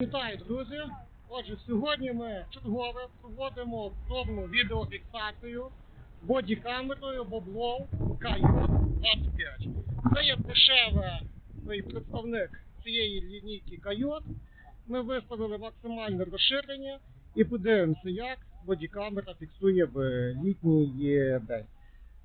Вітаю, друзі! Отже, сьогодні ми чергове проводимо пробну відеофіксацію бодікамерою Боблов Кайот 25. Це є дешевий представник цієї лінійки Кайот. Ми виставили максимальне розширення і подивимося, як бодікамера фіксує в літній день.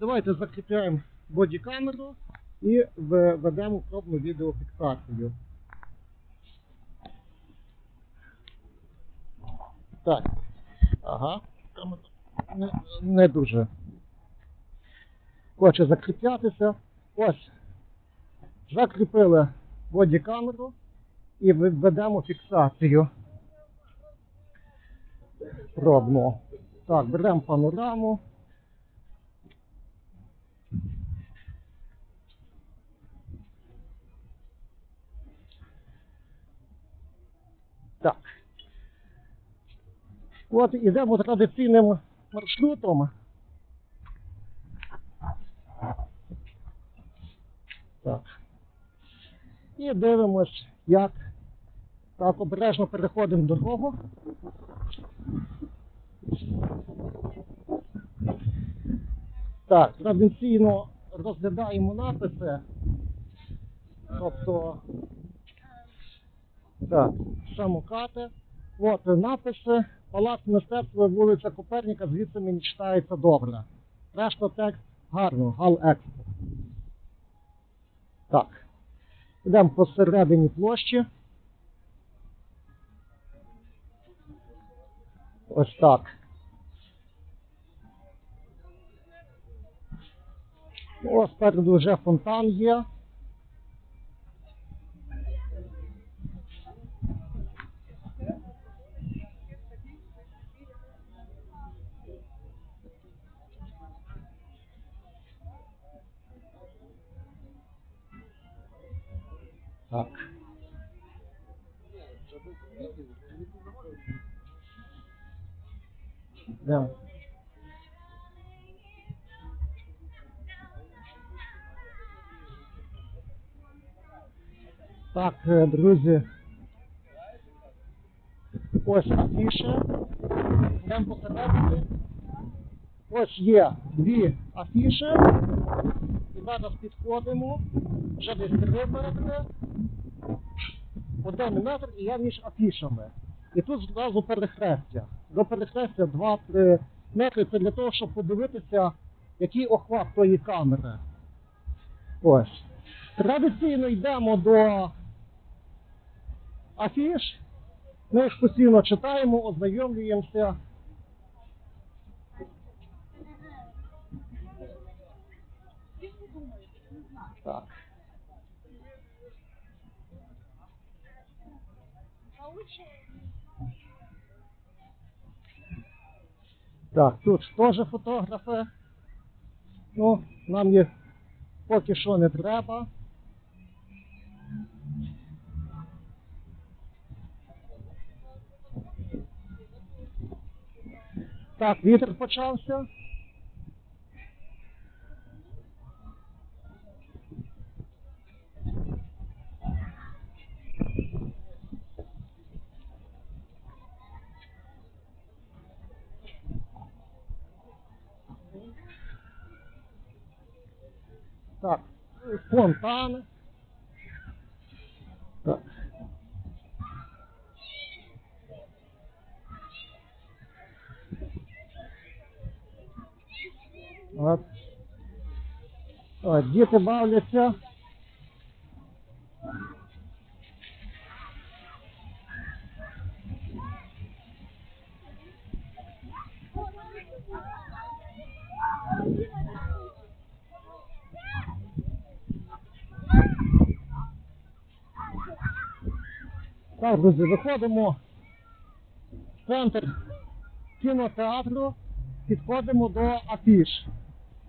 Давайте закріпляємо бодікамеру і введемо пробну відеофіксацію. Так. Ага. Там Не, не дуже. Хоче закріплятися. Ось. Закріпили бодікамеру і введемо фіксацію. Пробну. Так, беремо панораму. Так. От ідемо традиційним маршрутом. Так. І дивимось, як так обережно переходимо дорогу. Так, традиційно розглядаємо написи. Тобто, так, самокати. От написи. Палац мистецтва вулиця Коперніка, звідси мені читається добре. Решта текст гарно, Гал Експо. Так. Йдемо посередині площі. Ось так. Ось спереду вже фонтан є. Так. Да. Так, е, друзі. Ось афіша. Йдемо посередині. Ось є дві афіші. І зараз підходимо. Вже десь три метри. Один метр і я між афішами. І тут зразу перехрестя. До перехрестя 2-3 метри. Це для того, щоб подивитися, який охват тої камери. Ось. Традиційно йдемо до афіш. Ми їх постійно читаємо, ознайомлюємося. Так. Так, тут теж фотографи. Ну, нам їх поки що не треба. Так, вітер почався. Так, фонтан. Так. От. От, діти бавляться. Так, друзі, виходимо в центр кінотеатру, підходимо до афіш.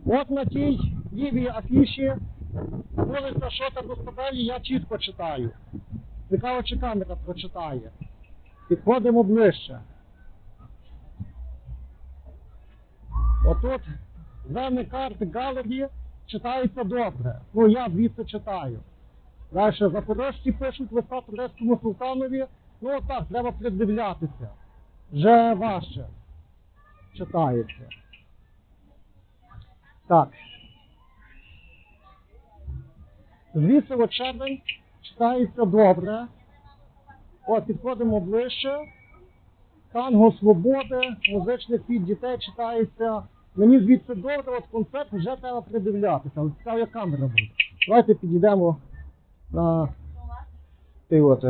От на тій лівій афіші вулиця Шота Господарі я чітко читаю. Цікаво, чи камера прочитає. Підходимо ближче. Отут Зелений карти галері читається добре. Ну я звідси читаю. Далі запорожці пишуть листа турецькому султанові, Ну так, треба придивлятися. Вже важче читається. Так. Звідси от червень читається добре. От, підходимо ближче. Танго свободи, музичних під дітей читається. Мені звідси добре, от концерт вже треба придивлятися, але цікаво, як камера буде. Давайте підійдемо на ти от.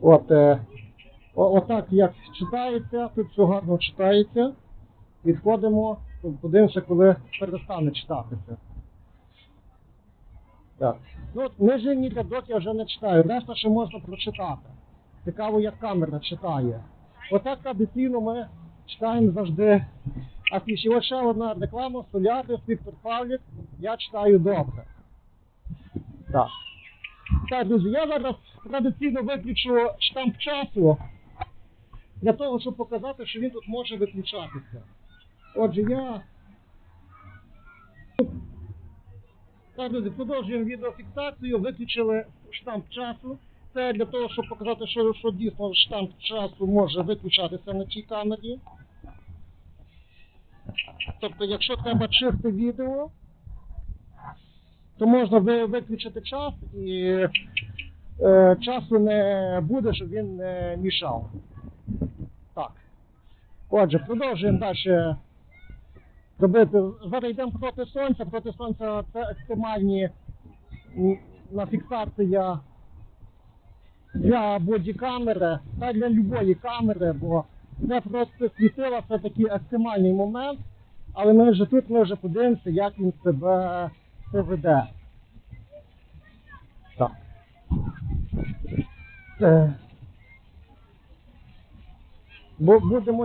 От, отак як читається, тут все гарно читається. Відходимо, подивимося, коли перестане читатися. Так. Ну, от нижній рядок я вже не читаю, решта ще можна прочитати. Цікаво, як камера читає. Отак традиційно ми читаємо завжди. Ось ще одна реклама, Солярис, Віктор Павлік. Я читаю добре. Так. Так, друзі, я зараз традиційно виключу штамп часу для того, щоб показати, що він тут може виключатися. Отже, я. Так, друзі, продовжуємо відеофіксацію, виключили штамп часу. Це для того, щоб показати, що, що дійсно штамп часу може виключатися на цій камері. Тобто, якщо треба чисте відео, то можна виключити час і е, часу не буде, щоб він не мішав. Так. Отже, продовжуємо далі робити. Зараз йдемо проти сонця. Проти сонця це екстремальні на фіксація для бодікамери та для любої камери, бо це просто світила, це такий екстремальний момент. Але ми вже тут ми вже подивимося, як він себе поведе. Так. Е.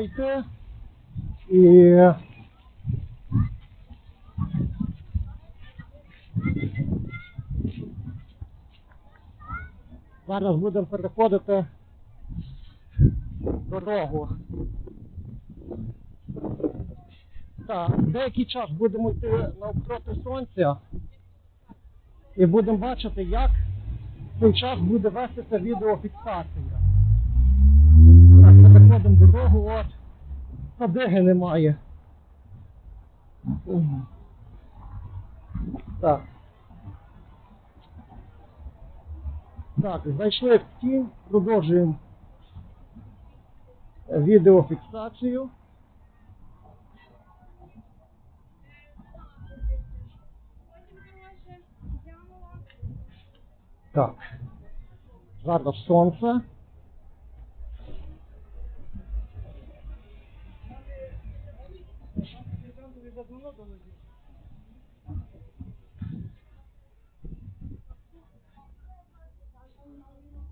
Йти і. Зараз будемо переходити дорогу. Так, деякий час будемо йти навпроти сонця і будемо бачити, як в цей час буде вестися відеофіксація. Так, переходимо дорогу, от садиги немає. Так. Так, зайшли в тінь, продовжуємо відеофіксацію. Так. Зараз сонце.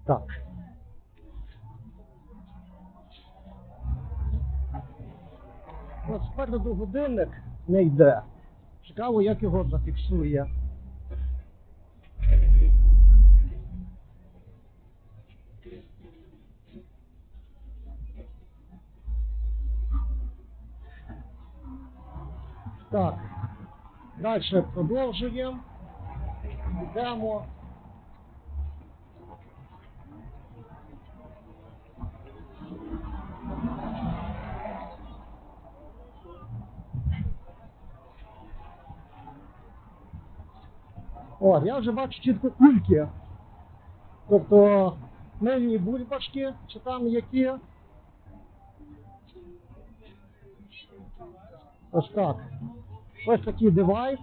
Так. От спереду годинник не йде. Цікаво, як його зафіксує. Далі продовжуємо. Йдемо. О, я вже бачу чітко кульки. Тобто мильні бульбашки, чи там які. Ось так. Ось такий девайс.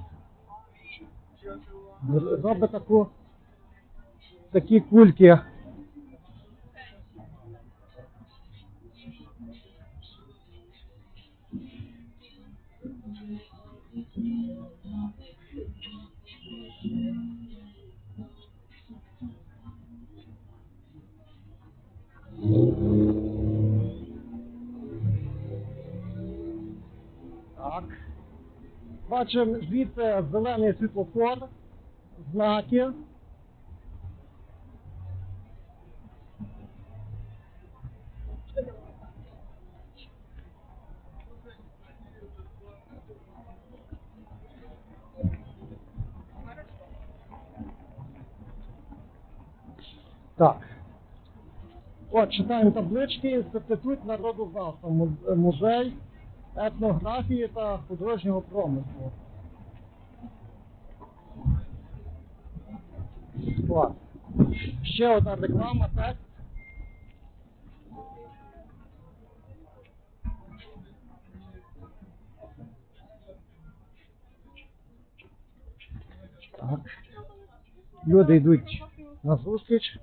Робить таку такі кульки. Бачимо звідси зелений світлофор, знаки. Так. От, читаємо таблички, інститут народознавства, му- музей етнографії та художнього промислу. Клас. Ще одна реклама, так? Так. Люди йдуть на зустріч.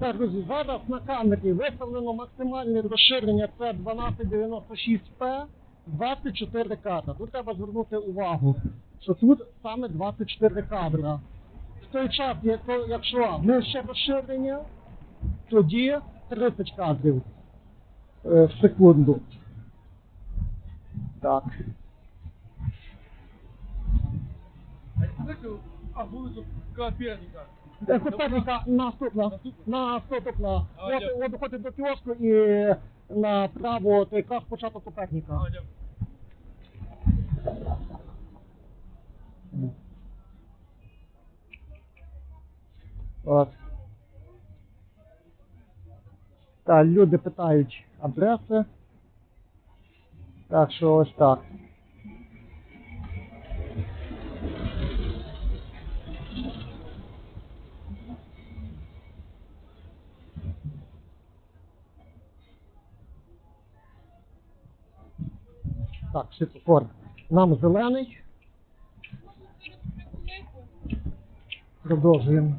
Так, друзі, зараз на камері виставлено максимальне розширення це 1296p 24 кадра. Тут треба звернути увагу, що тут саме 24 кадра. В той час, якщо нижче розширення, тоді 30 кадрів е, в секунду. Так. А вулицю Коперника. Коперника наступна. Наступна. От, от доходить до кіоску і направо, то якраз початок Коперника. От. Так, люди питають адреси. Так що ось так. Так, світлофор. Нам зелений. Продовжуємо.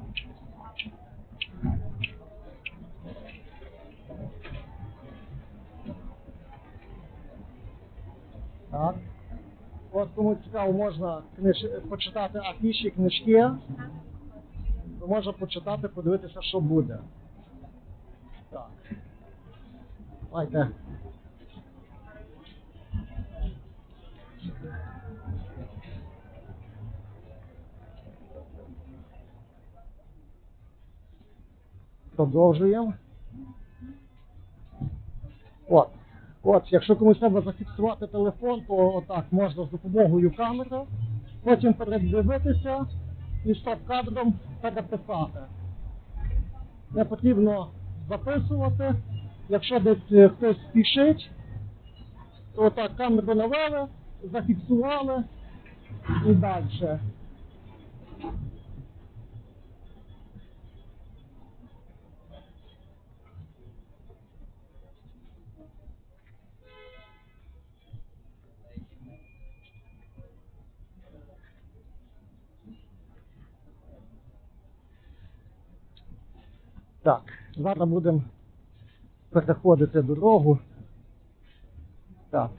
Так. От кому цікаво, можна книж... почитати афіші, книжки. Можна почитати, подивитися, що буде. Так. Давайте. Продовжуємо. От. От, якщо комусь треба зафіксувати телефон, то отак можна з допомогою камери, потім передивитися і стоп-кадром переписати. Не потрібно записувати. Якщо десь е, хтось спішить, то отак камеру навели, зафіксували і далі. Так, зараз будемо переходити дорогу. Так.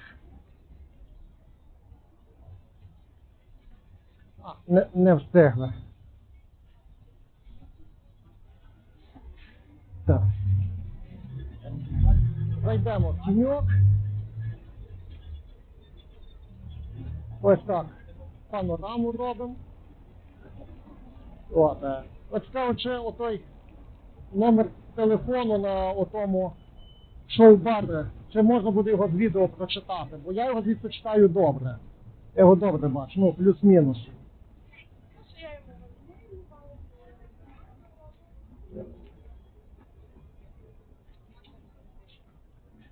А, не, не встигли. Так. Зайдемо в тіньок. Ось так. Панораму робимо. От, е. От цікаво, чи отой номер телефону на отому шоу-барі, чи можна буде його з відео прочитати, бо я його звідси читаю добре. Я його добре бачу, ну, плюс-мінус.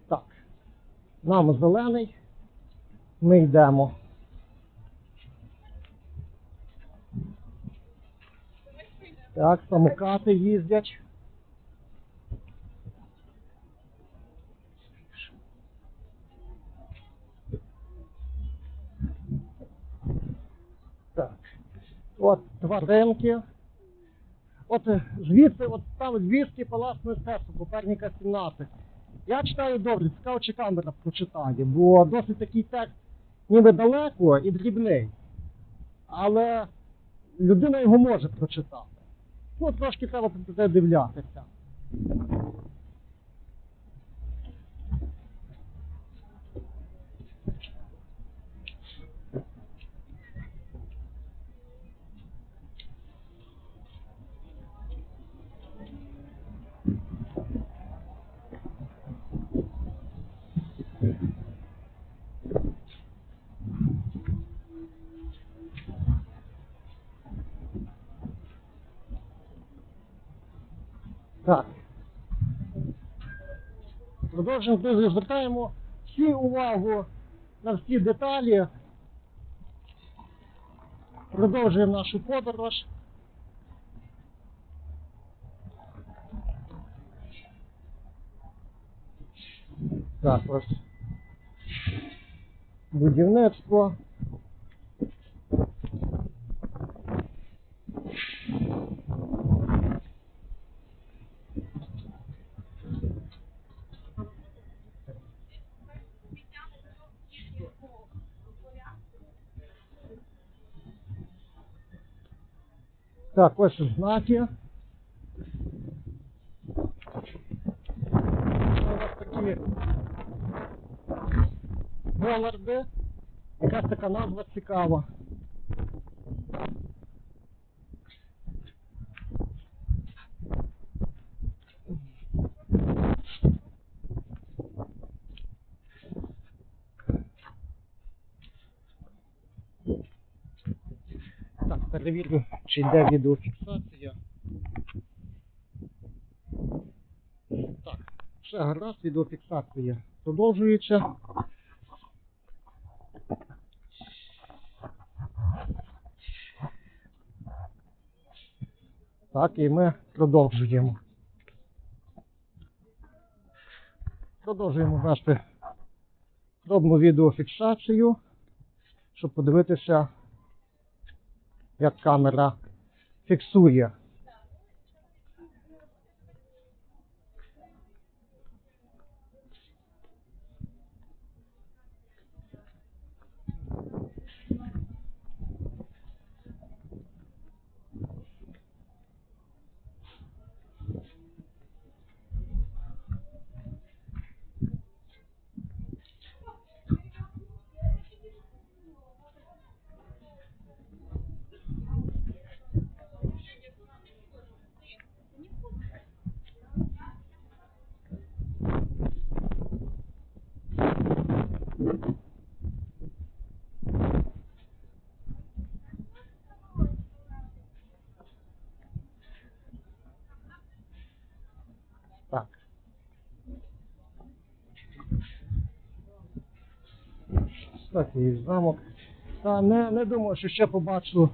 Так. Нам зелений. Ми йдемо. Так, самокати їздять. От тваринки. От е, звідси, от там звідки палац мистецтва, Коперніка 17. Я читаю добре, цікаво, чи камера прочитає, бо досить такий текст ніби далеко і дрібний. Але людина його може прочитати. Ну, трошки треба придивлятися. Продовжуємо, друзі, звертаємо всі увагу на всі деталі. Продовжуємо нашу подорож. Так, ось будівництво. Так, ось знаки. Нас такі Боларди. Якась така назва цікава. Так, перевірю, чи йде відеофіксація. Так, все гаразд, відеофіксація продовжується. Так, і ми продовжуємо. Продовжуємо вести пробну відеофіксацію, щоб подивитися, як камера фіксує. Так. Такий замок. Та не, не думаю, що ще побачу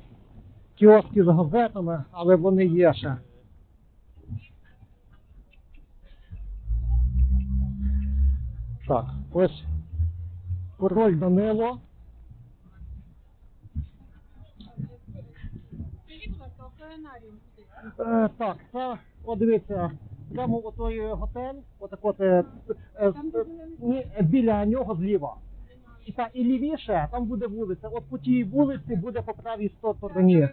кіоски з газетами, але вони є ще. Так, ось король Данило. Е, так, це, о, дивіться, прямо отой готель, отак от, е, е, е, біля нього зліва. І, та, і лівіше, там буде вулиця. От по тій вулиці буде по правій стороні.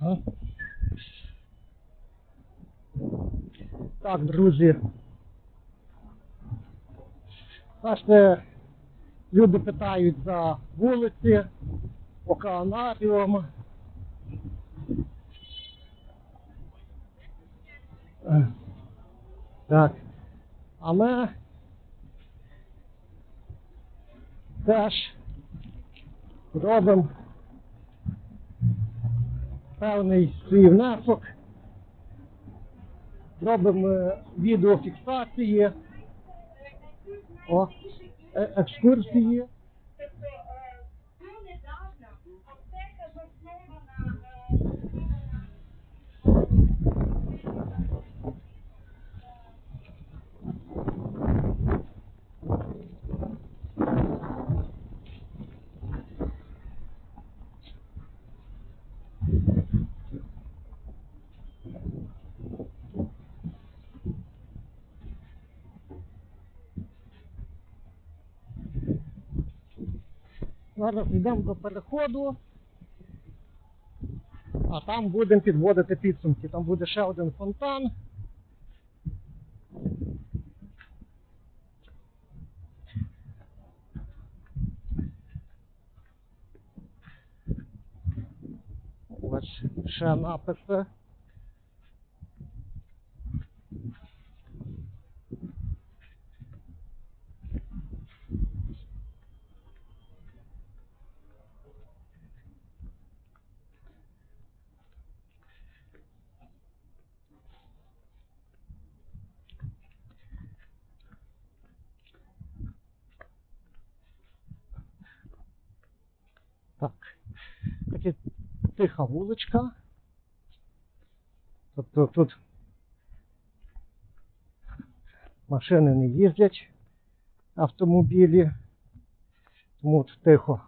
Ага. Так, друзі. Бачите, люди питають за вулиці, океанаріум. Е, Так. А ми теж робимо певний свій внесок. Робимо е, відеофіксації, о, е- екскурсії. Зараз йдемо до переходу, а там будемо підводити підсумки. Там буде ще один фонтан. Ось ще написи. Таки тиха вуличка. Тобто тут машини не їздять, автомобілі, тому тихо.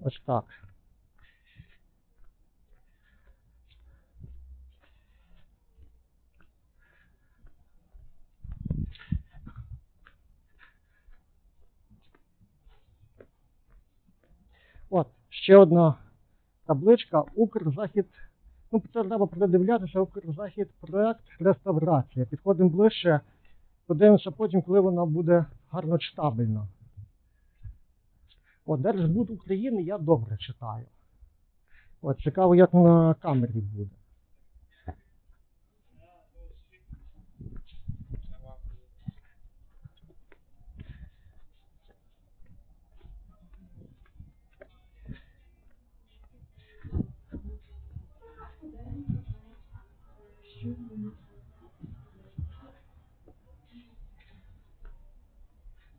Ось так. От, ще одна табличка Укрзахід. Ну, це треба придивлятися, Укрзахід проект реставрація. Підходимо ближче, подивимося потім, коли вона буде гарно читабельна. О, Держбуд України я добре читаю. От, цікаво, як на камері буде.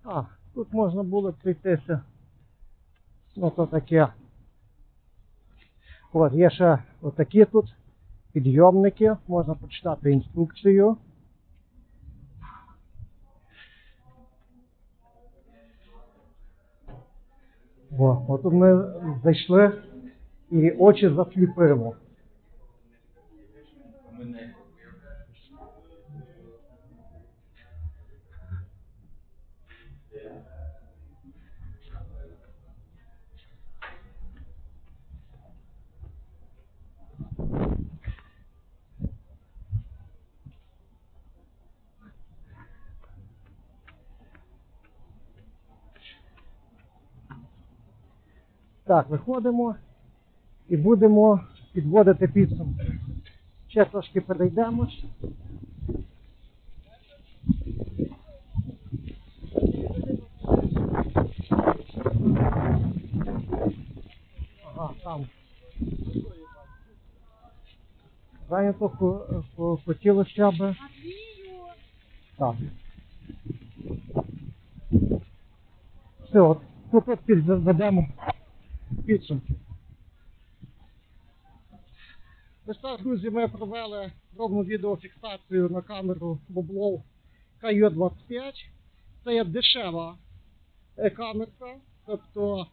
А, тут можна було пройтися. Ну, то таке. От, є ще отакі тут підйомники, можна почитати інструкцію. О, от ми зайшли і очі засліпимо. Так, виходимо і будемо підводити підсумки. Ще трошки перейдемось. Ага, там. Зайнято хо- хо- хотілося б. Так. Все, от тут підведемо підсумки. Ось так, друзі, ми провели робну відеофіксацію на камеру Боблов KU25. Це є дешева е, камерка, тобто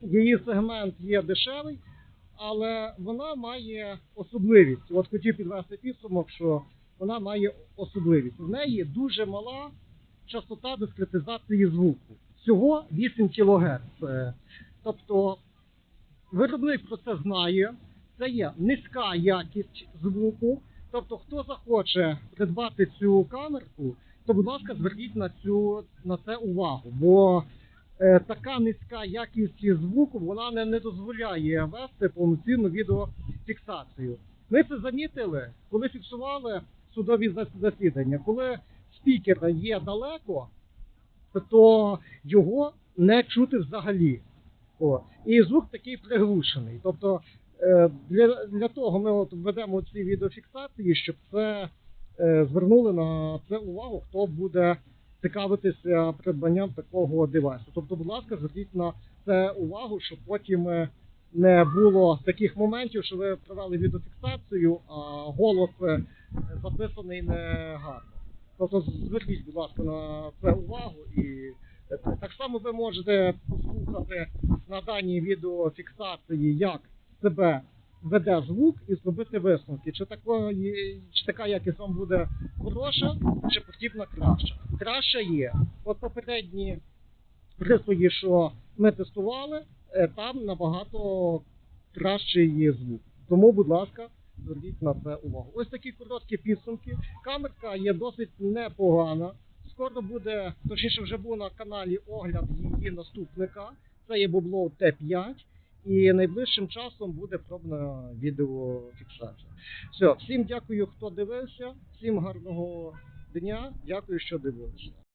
її сегмент є дешевий, але вона має особливість. От хотів підвести підсумок, що вона має особливість. В неї дуже мала частота дискретизації звуку. Всього 8 кГц. Е, Тобто виробник про це знає. Це є низька якість звуку. Тобто, хто захоче придбати цю камерку, то, будь ласка, зверніть на цю на це увагу. Бо е, така низька якість звуку вона не, не дозволяє вести повноцінну відеофіксацію. Ми це замітили, коли фіксували судові засідання. Коли спікер є далеко, то його не чути взагалі. О, і звук такий приглушений. Тобто е, для, для того ми от ведемо ці відеофіксації, щоб це е, звернули на це увагу, хто буде цікавитися придбанням такого девайсу. Тобто, будь ласка, зверніть на це увагу, щоб потім е, не було таких моментів, що ви провели відеофіксацію, а голос записаний не гарно. Тобто зверніть, будь ласка, на це увагу і так само ви можете послухати на даній відеофіксації, як себе веде звук і зробити висновки. Чи, такої, чи така якість вам буде хороша, чи потрібна краща. Краща є. От попередні пристрої, що ми тестували, е, там набагато кращий є звук. Тому, будь ласка, зверніть на це увагу. Ось такі короткі підсумки. Камерка є досить непогана. Скоро буде, точніше вже був на каналі огляд її наступника. Це є бубло Т5. І найближчим часом буде пробна відеофіксація. Все, всім дякую, хто дивився, всім гарного дня. Дякую, що дивилися.